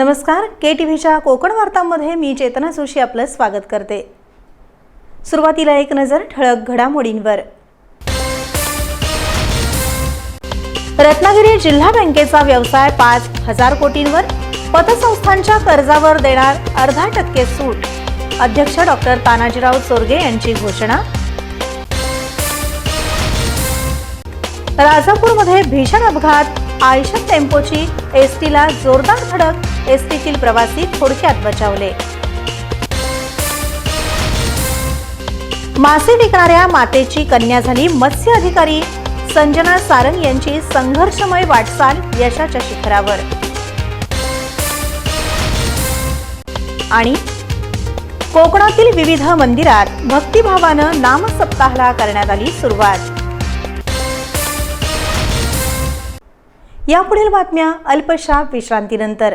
नमस्कार K T व्हीच्या कोकण वार्तांमध्ये मी चेतना जोशी आपलं स्वागत करते. सुरुवातीला एक नजर ठळक घडामोडींवर. रत्नागिरी जिल्हा बँकेचा व्यवसाय पाच हजार कोटींवर पतसंस्थांच्या कर्जावर देणार अर्धा टक्के सूट अध्यक्ष डॉक्टर तानाजीराव चोरगे यांची घोषणा. राजापूरमध्ये भीषण अपघात आयशर टेम्पोची एसटीला जोरदार धडक एसटीतील प्रवासी थोडक्यात बचावले. मासे विकणाऱ्या मातेची कन्या झाली मत्स्य अधिकारी. संजना सारंग यांची संघर्षमय वाटचाल यशाच्या शिखरावर. आणि कोकणातील विविध मंदिरात भक्तिभावानं नामसप्ताहाला करण्यात आली सुरुवात. यापुढील बातम्या अल्पशा विश्रांतीनंतर.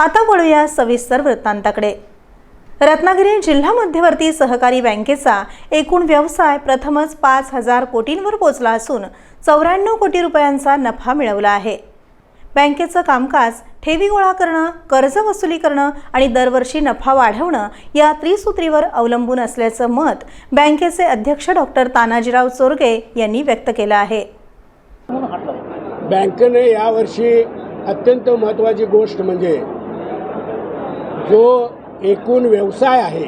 आता वळूया सविस्तर वृत्तांताकडे. रत्नागिरी जिल्हा मध्यवर्ती सहकारी बँकेचा एकूण व्यवसाय प्रथमच पाच हजार कोटींवर पोचला असून चौऱ्याण्णव कोटी रुपयांचा नफा मिळवला आहे. बँकेचं कामकाज ठेवी गोळा करणं कर्ज वसुली करणं आणि दरवर्षी नफा वाढवणं या त्रिसूत्रीवर अवलंबून असल्याचं मत बँकेचे अध्यक्ष डॉक्टर तानाजीराव चोरगे यांनी व्यक्त केलं आहे. बँकेने यावर्षी अत्यंत महत्त्वाची गोष्ट म्हणजे जो एकूण व्यवसाय आहे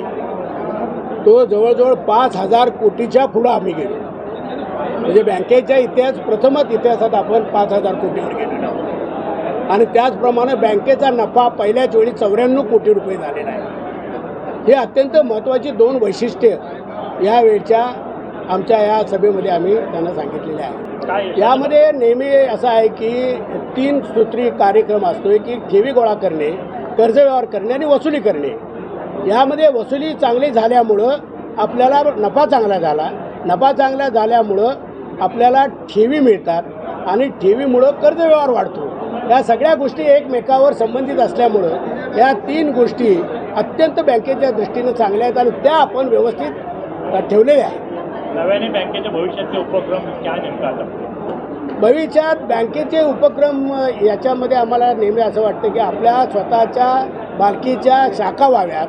तो जवळजवळ पाच हजार कोटीच्या पुढं आम्ही गेलो. म्हणजे बँकेच्या इतिहास प्रथमच इतिहासात आपण पाच हजार कोटीवर गेलेलो आहोत. आणि त्याचप्रमाणे बँकेचा नफा पहिल्याच वेळी चौऱ्याण्णव कोटी रुपये झालेला आहे. हे अत्यंत महत्त्वाची दोन वैशिष्ट्य या वेळच्या आमच्या या सभेमध्ये आम्ही त्यांना सांगितलेले आहे यामध्ये नेहमी असं आहे की तीन सूत्री कार्यक्रम असतो की ठेवी गोळा करणे कर्ज व्यवहार करणे आणि वसुली करणे. यामध्ये वसुली चांगली झाल्यामुळं आपल्याला नफा चांगला झाला. नफा चांगला झाल्यामुळं आपल्याला ठेवी मिळतात आणि ठेवीमुळं कर्ज व्यवहार वाढतो. या सगळ्या गोष्टी एकमेकावर संबंधित असल्यामुळं या तीन गोष्टी अत्यंत बँकेच्या दृष्टीनं चांगल्या आहेत आणि त्या आपण व्यवस्थित ठेवलेल्या आहेत. नव्याने बँकेच्या भविष्याचे उपक्रम काय नेमका भविष्यात बँकेचे उपक्रम याच्यामध्ये आम्हाला नेहमी असं वाटतं की आपल्या स्वतःच्या मालकीच्या शाखा व्हाव्यात.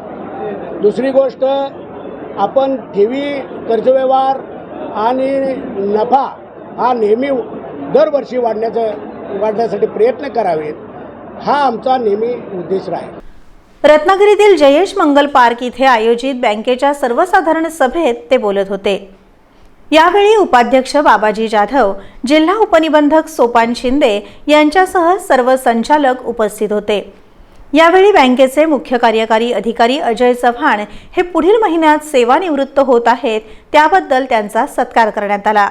दुसरी गोष्ट आपण ठेवी कर्जव्यवहार आणि नफा हा नेहमी दरवर्षी वाढण्याचं वाढण्यासाठी प्रयत्न करावेत. हा आमचा नेहमी उद्देश राहील. रत्नागिरीतील जयेश मंगल पार्क इथे आयोजित बँकेच्या सर्वसाधारण सभेत ते बोलत होते. यावेळी उपाध्यक्ष बाबाजी जाधव जिल्हा उपनिबंधक सोपान शिंदे यांच्यासह सर्व संचालक उपस्थित होते. यावेळी बँकेचे मुख्य कार्यकारी अधिकारी अजय चव्हाण हे पुढील महिन्यात सेवानिवृत्त होत आहेत त्याबद्दल त्यांचा सत्कार करण्यात आला.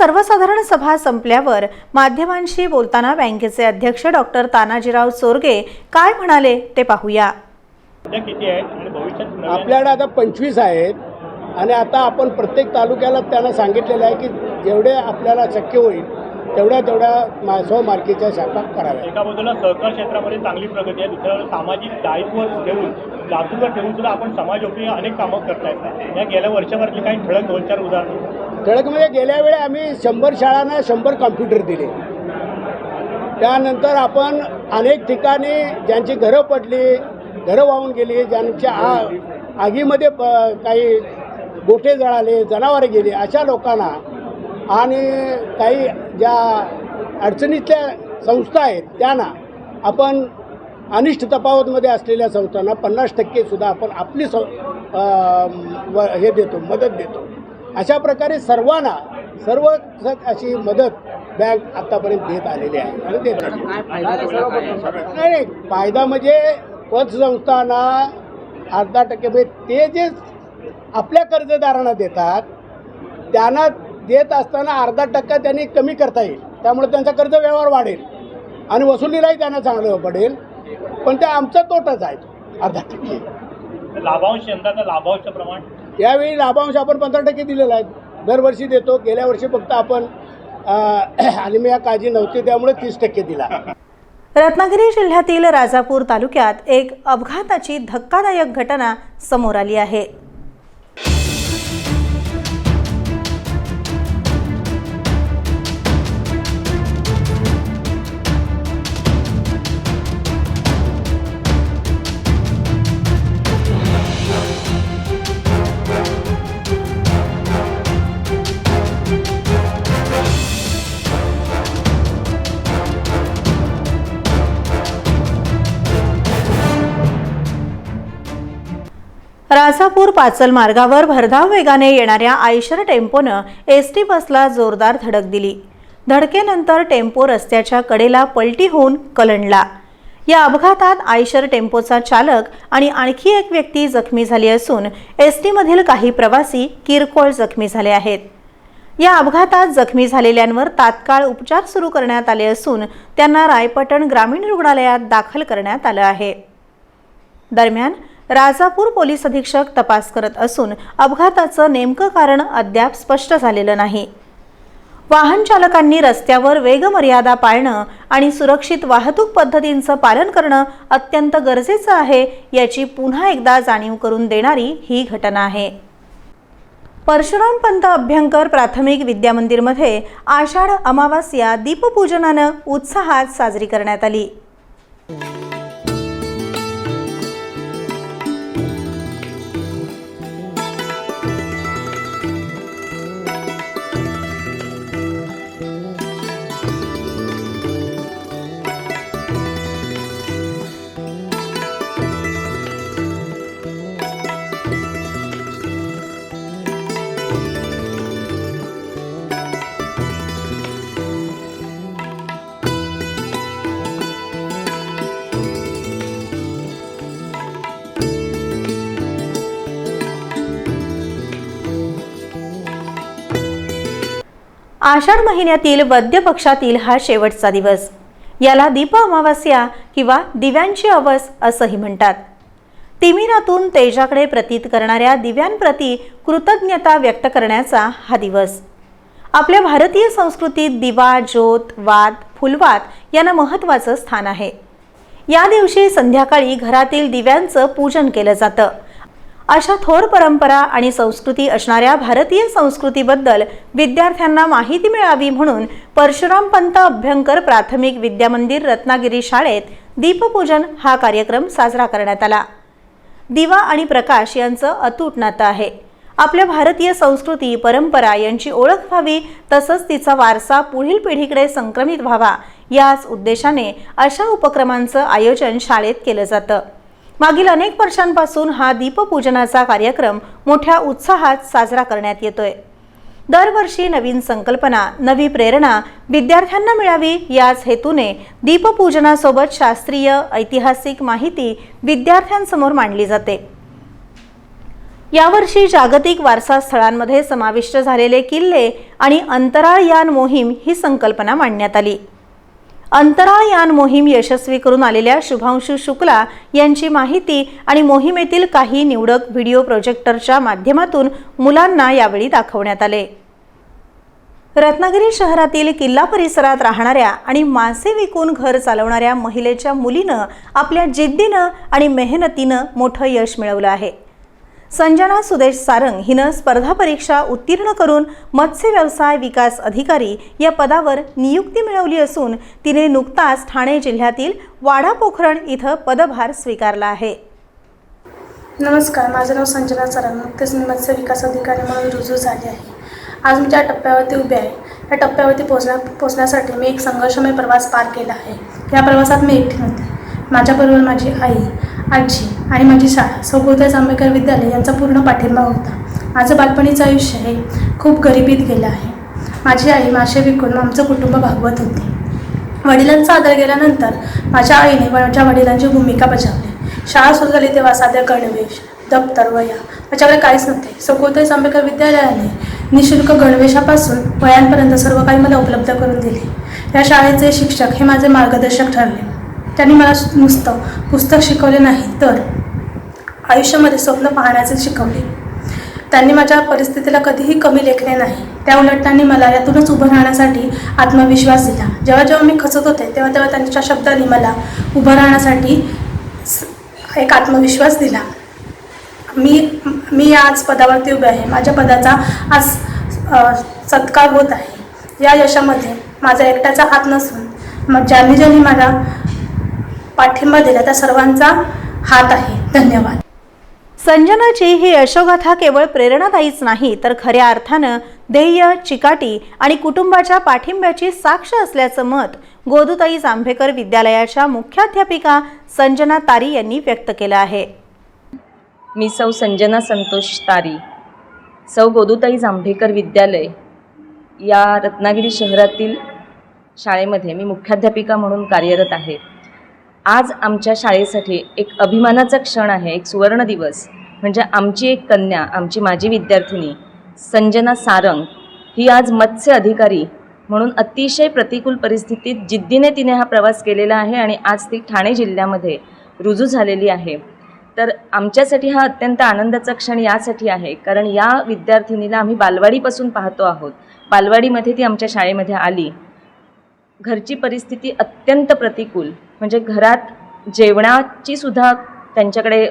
सर्वसाधारण सभा संपल्यावर माध्यमांशी बोलताना बँकेचे अध्यक्ष डॉक्टर तानाजीराव चोरगे काय म्हणाले ते पाहूया. सध्या किती आहेत? आणि भविष्यात नव्याने आपल्याकडे आता पंचवीस आहेत आणि आता आपण प्रत्येक तालुक्याला त्यांना सांगितलेलं आहे की जेवढे आपल्याला शक्य होईल तेवढ्या तेवढ्या मा स्वमालकीच्या शाखा कराव्या एका बाजूला सहकार क्षेत्रामध्ये चांगली प्रगती आहे दुसऱ्या सामाजिक दायित्व ठेवून लातूरवर ठेवून सुद्धा आपण समाजोपयोगी अनेक कामं करतायत. या गेल्या वर्षभरातली काही ठळक दोन चार उदाहरणं ठळक म्हणजे गेल्या वेळी आम्ही शंभर शाळांना शंभर कॉम्प्युटर दिले. त्यानंतर आपण अनेक ठिकाणी ज्यांची घरं पडली घरं वाहून गेली ज्यांच्या आ आगीमध्ये प काही गोठे जळाले जनावरे गेली अशा लोकांना आणि काही ज्या अडचणीतल्या संस्था आहेत त्यांना आपण अनिष्ट तफावतमध्ये असलेल्या संस्थांना पन्नास टक्के सुद्धा आपण आपली सं व हे देतो मदत देतो. अशा प्रकारे सर्वांना सर्व अशी मदत बँक आतापर्यंत देत आलेली आहे. आणि देत नाही फायदा म्हणजे पतसंस्थांना अर्धा टक्के म्हणजे ते जे आपल्या कर्जदारांना देतात त्यांना देत असताना अर्धा टक्का त्यांनी कमी करता येईल. त्यामुळे त्यांचा कर्ज व्यवहार वाढेल. आणि वसुलीलाही त्यांना चांगलं पडेल. पण ते आमचा तोटाच आहे अर्धा टक्के. लाभांश यंदाचं लाभांशचं प्रमाण यावेळी लाभांश आपण पंधरा टक्के दिलेला आहे. दरवर्षी देतो. गेल्या वर्षी फक्त आपण अनिमिया काळजी नव्हती त्यामुळे तीस टक्के दिला. रत्नागिरी जिल्ह्यातील राजापूर तालुक्यात एक अपघाताची धक्कादायक घटना समोर आली आहे. राजापूर पाचल मार्गावर भरधाव वेगाने येणाऱ्या आयशर टेम्पोनं एस टी बसला जोरदार धडक दिली. धडकेनंतर टेम्पो रस्त्याच्या कडेला पलटी होऊन कलंडला. या अपघातात आयशर टेम्पोचा चालक आणि आणखी एक व्यक्ती जखमी झाली असून एस टीमधील काही प्रवासी किरकोळ जखमी झाले आहेत. या अपघातात जखमी झालेल्यांवर तात्काळ उपचार सुरू करण्यात आले असून त्यांना रायपटण ग्रामीण रुग्णालयात दाखल करण्यात आलं आहे. दरम्यान राजापूर पोलीस अधीक्षक तपास करत असून अपघाताचं नेमकं कारण अद्याप स्पष्ट झालेलं नाही. वाहन चालकांनी रस्त्यावर वेगमर्यादा पाळणं आणि सुरक्षित वाहतूक पद्धतींचं पालन करणं अत्यंत गरजेचं आहे याची पुन्हा एकदा जाणीव करून देणारी ही घटना आहे. परशुराम पंत अभ्यंकर प्राथमिक विद्यामंदिरमध्ये आषाढ अमावास्या दीपपूजनानं उत्साहात साजरी करण्यात आली. आषाढ महिन्यातील वद्य पक्षातील हा शेवटचा दिवस. याला दीप अमावास्या किंवा दिव्यांची अवस असंही म्हणतात. तिमिरातून तेजाकडे प्रतीत करणाऱ्या दिव्यांप्रती कृतज्ञता व्यक्त करण्याचा हा दिवस. आपल्या भारतीय संस्कृतीत दिवा ज्योत वाद फुलवात यांना महत्त्वाचं स्थान आहे. या दिवशी संध्याकाळी घरातील दिव्यांचं पूजन केलं जातं. अशा थोर परंपरा आणि संस्कृती असणाऱ्या भारतीय संस्कृतीबद्दल विद्यार्थ्यांना माहिती मिळावी म्हणून परशुराम पंत अभ्यंकर प्राथमिक विद्यामंदिर रत्नागिरी शाळेत दीपपूजन हा कार्यक्रम साजरा करण्यात आला. दिवा आणि प्रकाश यांचं अतूट नातं आहे. आपल्या भारतीय संस्कृती परंपरा यांची ओळख व्हावी तसंच तिचा वारसा पुढील पिढीकडे संक्रमित व्हावा याच उद्देशाने अशा उपक्रमांचं आयोजन शाळेत केलं जातं. मागील अनेक वर्षांपासून हा दीपपूजनाचा कार्यक्रम मोठ्या उत्साहात साजरा करण्यात येतोय. दरवर्षी नवीन संकल्पना नवी प्रेरणा विद्यार्थ्यांना मिळावी याच हेतूने दीपपूजनासोबत शास्त्रीय ऐतिहासिक माहिती विद्यार्थ्यांसमोर मांडली जाते. यावर्षी जागतिक वारसा स्थळांमध्ये समाविष्ट झालेले किल्ले आणि अंतराळ यान मोहीम ही संकल्पना मांडण्यात आली. अंतराळ यान मोहीम यशस्वी करून आलेल्या शुभांशू शुक्ला यांची माहिती आणि मोहिमेतील काही निवडक व्हिडिओ प्रोजेक्टरच्या माध्यमातून मुलांना यावेळी दाखवण्यात आले. रत्नागिरी शहरातील किल्ला परिसरात राहणाऱ्या आणि मासे विकून घर चालवणाऱ्या महिलेच्या मुलीनं आपल्या जिद्दीनं आणि मेहनतीनं मोठं यश मिळवलं आहे. संजना सुदेश सारंग हिनं स्पर्धा परीक्षा उत्तीर्ण करून मत्स्य व्यवसाय विकास अधिकारी या पदावर नियुक्ती मिळवली असून तिने नुकताच ठाणे जिल्ह्यातील वाडा पोखरण इथं पदभार स्वीकारला आहे. नमस्कार माझं नाव संजना सारंग नुकतेच मी मत्स्य विकास अधिकारी म्हणून रुजू झाले आहे. आज मी ज्या टप्प्यावरती उभे आहे. त्या टप्प्यावरती पोचण्या पोचण्यासाठी मी एक संघर्षमय प्रवास पार केला आहे. या प्रवासात मी एकटी नव्हते. माझ्याबरोबर माझी आई आजी आणि माझी शाळा सौगोदय जांभेकर विद्यालय यांचा पूर्ण पाठिंबा होता. माझं बालपणीचं आयुष्य हे खूप गरिबीत गेलं आहे. माझी आई मासे विकून आमचं कुटुंब भागवत होते. वडिलांचा आदर गेल्यानंतर माझ्या आईने माझ्या वडिलांची भूमिका बजावली. शाळा सुरू झाली तेव्हा साध्या गणवेश दप्तर वया माझ्याकडे काहीच नव्हते. सकोदय जांबेकर विद्यालयाने निशुल्क गणवेशापासून वयांपर्यंत सर्व काही मला उपलब्ध करून दिले. या शाळेचे शिक्षक हे माझे मार्गदर्शक ठरले. त्यांनी मला नुसतं पुस्तक शिकवले नाही तर आयुष्यामध्ये स्वप्न पाहण्याचे शिकवले. त्यांनी माझ्या परिस्थितीला कधीही कमी लेखले नाही. त्या उलट त्यांनी मला यातूनच उभं राहण्यासाठी आत्मविश्वास दिला. जेव्हा जेव्हा मी खचत होते तेव्हा तेव्हा त्यांच्या शब्दांनी मला उभं राहण्यासाठी एक आत्मविश्वास दिला. मी मी आज पदावरती उभे आहे. माझ्या पदाचा आज सत्कार होत आहे. या यशामध्ये माझा एकट्याचा हात नसून मग ज्यांनी ज्यांनी मला पाठिंबा दिला त्या सर्वांचा हात आहे. धन्यवाद. संजनाची ही यशोगाथा केवळ प्रेरणादायीच नाही तर खऱ्या अर्थानं ध्येय चिकाटी आणि कुटुंबाच्या पाठिंब्याची साक्ष असल्याचं मत गोदुताई जांभेकर विद्यालयाच्या मुख्याध्यापिका संजना तारी यांनी व्यक्त केलं आहे. मी सौ संजना संतोष तारी सौ गोदुताई जांभेकर विद्यालय या रत्नागिरी शहरातील शाळेमध्ये मी मुख्याध्यापिका म्हणून कार्यरत आहे. आज आमच्या शाळेसाठी एक अभिमानाचा क्षण आहे एक सुवर्ण दिवस. म्हणजे आमची एक कन्या आमची माजी विद्यार्थिनी संजना सारंग ही आज मत्स्य अधिकारी म्हणून अतिशय प्रतिकूल परिस्थितीत जिद्दीने तिने हा प्रवास केलेला आहे आणि आज ती ठाणे जिल्ह्यामध्ये रुजू झालेली आहे. तर आमच्यासाठी हा अत्यंत आनंदाचा क्षण यासाठी आहे कारण या विद्यार्थिनीला आम्ही बालवाडीपासून पाहतो आहोत. बालवाडीमध्ये ती आमच्या शाळेमध्ये आली. घरची परिस्थिती अत्यंत प्रतिकूल. म्हणजे घरात जेवणाची सुद्धा त्यांच्याकडे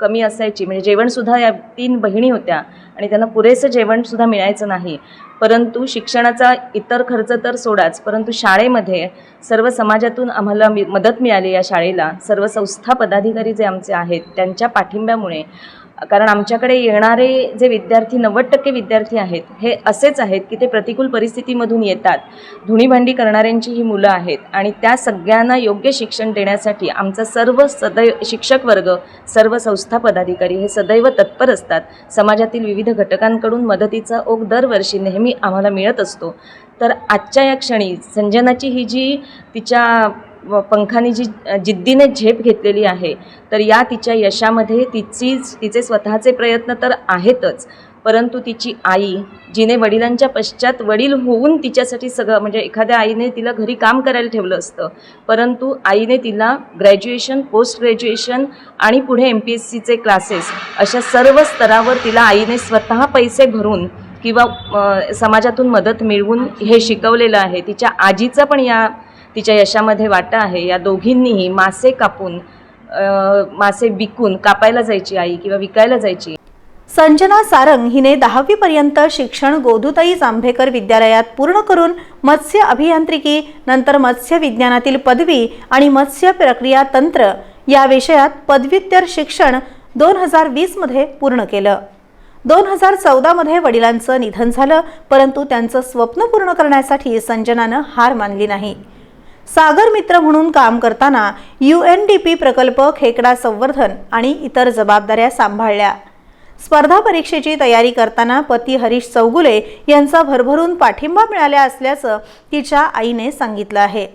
कमी असायची. म्हणजे जेवणसुद्धा या तीन बहिणी होत्या आणि त्यांना पुरेसं जेवणसुद्धा मिळायचं नाही. परंतु शिक्षणाचा इतर खर्च तर सोडाच. परंतु शाळेमध्ये सर्व समाजातून आम्हाला मदत मिळाली या शाळेला. सर्व संस्था पदाधिकारी जे आमचे आहेत त्यांच्या पाठिंब्यामुळे कारण आमच्याकडे येणारे जे विद्यार्थी नव्वद टक्के विद्यार्थी आहेत हे असेच आहेत की ते प्रतिकूल परिस्थितीमधून येतात. धुणीभांडी करणाऱ्यांची ही मुलं आहेत आणि त्या सगळ्यांना योग्य शिक्षण देण्यासाठी आमचा सर्व सदैव शिक्षक वर्ग सर्व संस्था पदाधिकारी हे सदैव तत्पर असतात. समाजातील विविध घटकांकडून मदतीचा ओघ दरवर्षी नेहमी आम्हाला मिळत असतो. तर आजच्या या क्षणी संजनाची ही जी तिच्या व पंखाने जी जिद्दीने झेप घेतलेली आहे तर या तिच्या यशामध्ये तिची तिचे स्वतःचे प्रयत्न तर आहेतच. परंतु तिची आई जिने वडिलांच्या पश्चात वडील होऊन तिच्यासाठी सगळं म्हणजे एखाद्या आईने तिला घरी काम करायला ठेवलं असतं. परंतु आईने तिला ग्रॅज्युएशन पोस्ट ग्रॅज्युएशन आणि पुढे एम पी एस सीचे क्लासेस अशा सर्व स्तरावर तिला आईने स्वतः पैसे भरून किंवा समाजातून मदत मिळवून हे शिकवलेलं आहे. तिच्या आजीचा पण या तिच्या यशामध्ये वाटा आहे. या दोघींनीही मासे कापून मासे विकून कापायला जायची आई किंवा विकायला जायची. संजना सारंग हिने दहावीपर्यंत शिक्षण गोदुताई जांभेकर विद्यालयात पूर्ण करून मत्स्य अभियांत्रिकी नंतर मत्स्य विज्ञानातील पदवी आणि मत्स्य प्रक्रिया तंत्र या विषयात पदव्युत्तर शिक्षण दोन हजार वीसमध्ये पूर्ण केलं. दोन हजार चौदामध्ये वडिलांचं निधन झालं परंतु त्यांचं स्वप्न पूर्ण करण्यासाठी संजनानं हार मानली नाही. सागर मित्र म्हणून काम करताना यू एन डी पी प्रकल्प खेकडा संवर्धन आणि इतर जबाबदाऱ्या सांभाळल्या. स्पर्धा परीक्षेची तयारी करताना पती हरीश चौगुले यांचा भरभरून पाठिंबा मिळाला असल्याचं तिच्या आईने सांगितलं आहे.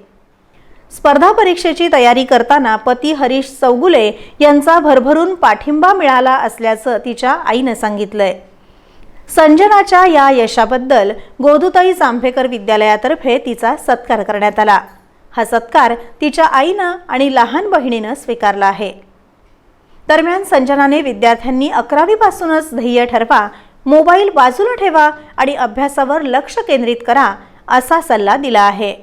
स्पर्धा परीक्षेची तयारी करताना पती हरीश चौगुले यांचा भरभरून पाठिंबा मिळाला असल्याचं तिच्या आईनं सांगितलंय. संजनाच्या या यशाबद्दल गोदुताई जांभेकर विद्यालयातर्फे तिचा सत्कार करण्यात आला. हा सत्कार तिच्या आईनं आणि लहान बहिणीनं स्वीकारला आहे. दरम्यान संजनाने विद्यार्थ्यांनी अकरावीपासूनच ध्येय ठरवा मोबाईल बाजूला ठेवा आणि अभ्यासावर लक्ष केंद्रित करा असा सल्ला दिला आहे.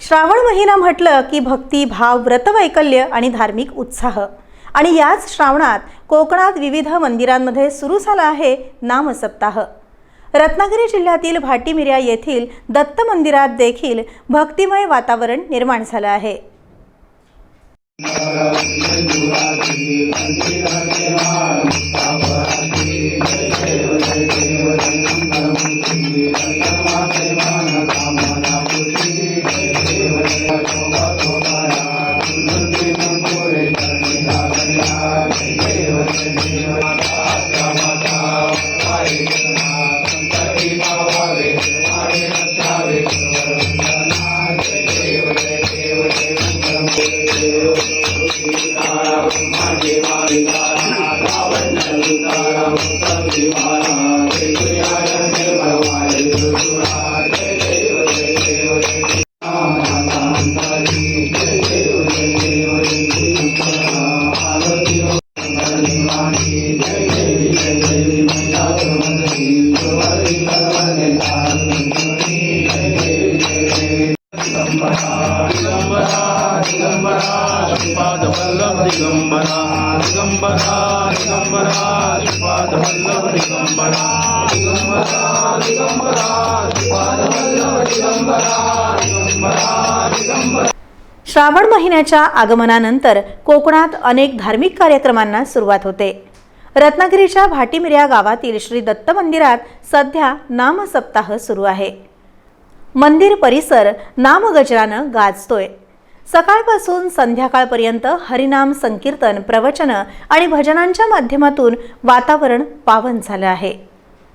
श्रावण महिना म्हटलं की भक्ती भाव व्रतवैकल्य आणि धार्मिक उत्साह. आणि याच श्रावणात कोकणात विविध मंदिरांमध्ये सुरू झाला आहे नामसप्ताह. रत्नागिरी जिल्ह्यातील भाटीमिऱ्या येथील दत्त मंदिरात देखील भक्तिमय वातावरण निर्माण झालं आहे. श्रावण महिन्याच्या आगमनानंतर कोकणात अनेक धार्मिक कार्यक्रमांना सुरुवात होते. रत्नागिरीच्या भाटीमिऱ्या गावातील श्री दत्त मंदिरात सध्या नामसप्ताह सुरू आहे. मंदिर परिसर नामगजरानं गाजतोय. सकाळपासून संध्याकाळपर्यंत हरिनाम संकीर्तन प्रवचन आणि भजनांच्या माध्यमातून वातावरण पावन झालं आहे.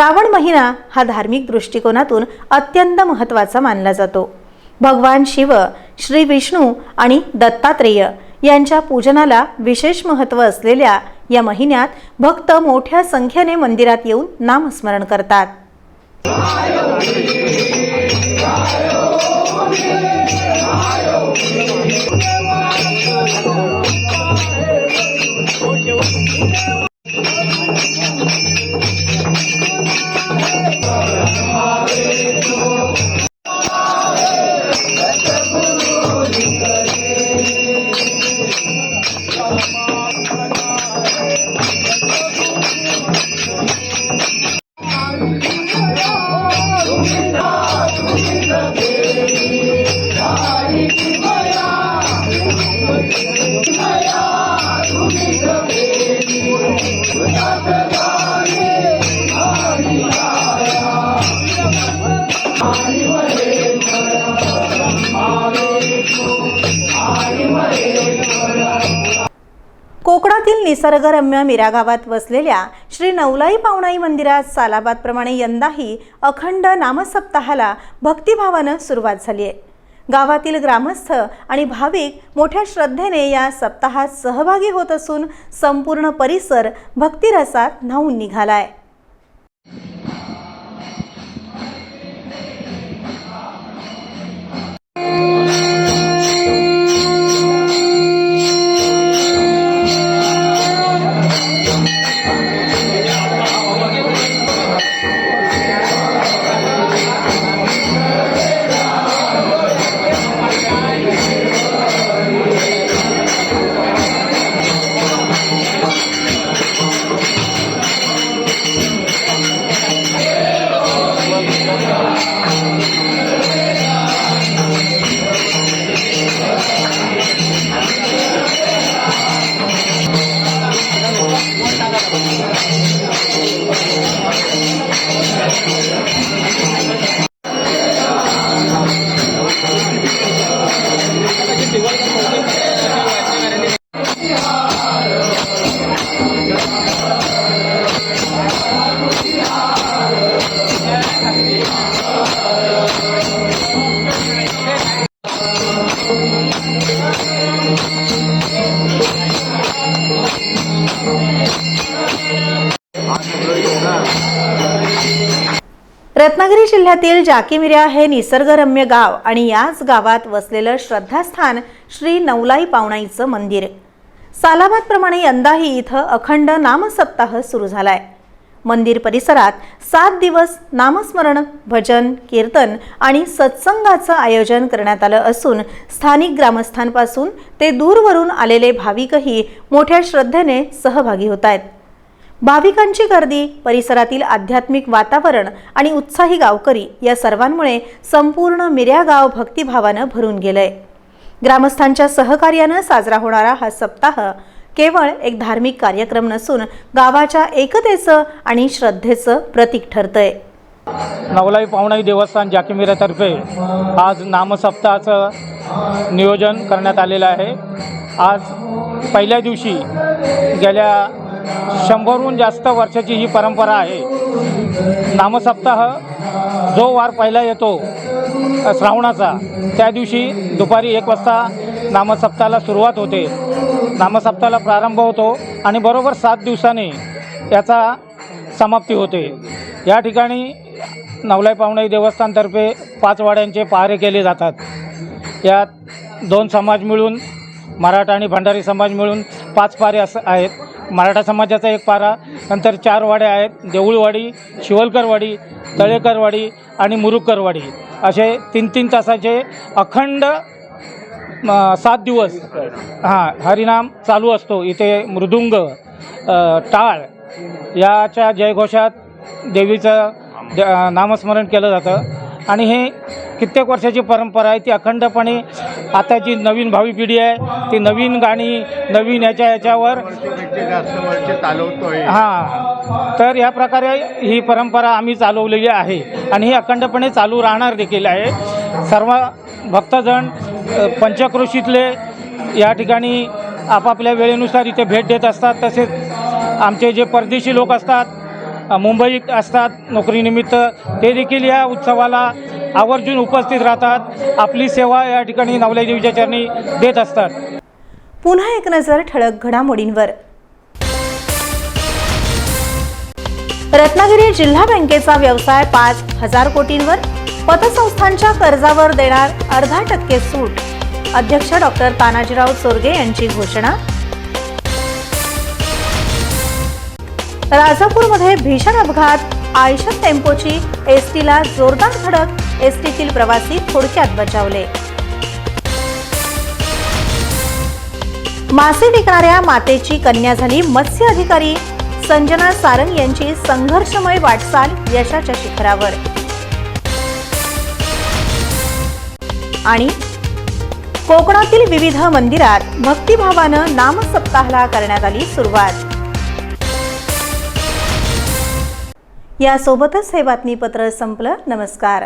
श्रावण महिना हा धार्मिक दृष्टिकोनातून अत्यंत महत्त्वाचा मानला जातो. भगवान शिव श्री विष्णू आणि दत्तात्रेय यांच्या पूजनाला विशेष महत्त्व असलेल्या या महिन्यात भक्त मोठ्या संख्येने मंदिरात येऊन नामस्मरण करतात. कोकणातील निसर्गरम्य मीरा गावात वसलेल्या श्री नवलाई पावणाई मंदिरात सालाबादप्रमाणे यंदाही अखंड नामसप्ताहाला भक्तिभावानं सुरुवात झाली आहे. गावातील ग्रामस्थ आणि भाविक मोठ्या श्रद्धेने या सप्ताहात सहभागी होत असून संपूर्ण परिसर भक्तिरसात न्हावून निघालाय रत्नागिरी जिल्ह्यातील जाकीमिऱ्या हे निसर्गरम्य गाव आणि याच गावात वसलेलं श्रद्धास्थान श्री नवलाई पावणाईचं मंदिर. सालाबादप्रमाणे यंदाही इथं अखंड नामसप्ताह सुरू झालाय. मंदिर परिसरात सात दिवस नामस्मरण भजन कीर्तन आणि सत्संगाचं आयोजन करण्यात आलं असून स्थानिक ग्रामस्थांपासून ते दूरवरून आलेले भाविकही मोठ्या श्रद्धेने सहभागी होत आहेत भाविकांची गर्दी परिसरातील आध्यात्मिक वातावरण आणि उत्साही गावकरी या सर्वांमुळे संपूर्ण मिऱ्या गाव भक्तिभावानं भरून गेलंय. ग्रामस्थांच्या सहकार्यानं साजरा होणारा हा सप्ताह केवळ एक धार्मिक कार्यक्रम नसून गावाच्या एकतेचं आणि श्रद्धेचं प्रतीक ठरतंय. नवलाई पाहुणाई देवस्थान जाकिमिरातर्फे आज नामसप्ताहाचं नियोजन करण्यात आलेलं आहे. आज पहिल्या दिवशी गेल्या शंभरहून जास्त वर्षाची ही परंपरा आहे. नामसप्ताह जो वार पहिला येतो श्रावणाचा त्या दिवशी दुपारी एक वाजता नामसप्ताहाला सुरुवात होते. नामसप्ताला प्रारंभ होतो आणि बरोबर सात दिवसांनी याचा समाप्ती होते. या ठिकाणी नवलाई पाहुणाई देवस्थानतर्फे पाच वाड्यांचे पहारे केले जातात. यात दोन समाज मिळून मराठा आणि भंडारी समाज मिळून पाच पारे असं आहेत. मराठा समाजाचा एक पारा नंतर चार वाड्या आहेत. देऊळवाडी शिवलकरवाडी तळेकरवाडी आणि मुरुकरवाडी. असे तीन तीन तासाचे अखंड सात दिवस. हां हरिनाम चालू असतो. इथे मृदुंग टाळ याच्या जयघोषात देवीचं नामस्मरण केलं जातं. आणि हे कित्येक वर्षाची परंपरा आहे. ती अखंडपणे आता जी नवीन भावी पिढी आहे ती नवीन गाणी नवीन याच्या याच्यावर हां. तर या प्रकारे ही परंपरा आम्ही चालवलेली आहे. आणि ही अखंडपणे चालू राहणार देखील आहे. सर्व भक्तजण पंचक्रोशीतले या ठिकाणी आपापल्या वेळेनुसार इथे भेट देत असतात. तसेच आमचे जे परदेशी लोक असतात मुंबईत असतात नोकरीनिमित्त ते देखील या उत्सवाला आवर्जून उपस्थित राहतात. आपली सेवा या ठिकाणी नवलाई देवीच्या चरणी देत असतात. पुन्हा एक नजर ठळक घडामोडींवर. रत्नागिरी जिल्हा बँकेचा व्यवसाय पाच हजार कोटींवर पतसंस्थांच्या कर्जावर देणार अर्धा टक्के सूट. अध्यक्ष डॉक्टर तानाजीराव चोरगे यांची घोषणा. राजापूरमध्ये भीषण अपघात. आयशर टेम्पोची एसटीला जोरदार धडक. एसटीतील प्रवासी थोडक्यात बचावले. मासे विकणाऱ्या मातेची कन्या झाली मत्स्य अधिकारी. संजना सारंग यांची संघर्षमय वाटचाल यशाच्या शिखरावर. आणि कोकणातील विविध मंदिरात भक्तिभावानं नामसप्ताहाला करण्यात आली सुरुवात. यासोबतच हे बातमीपत्र संपलं. नमस्कार.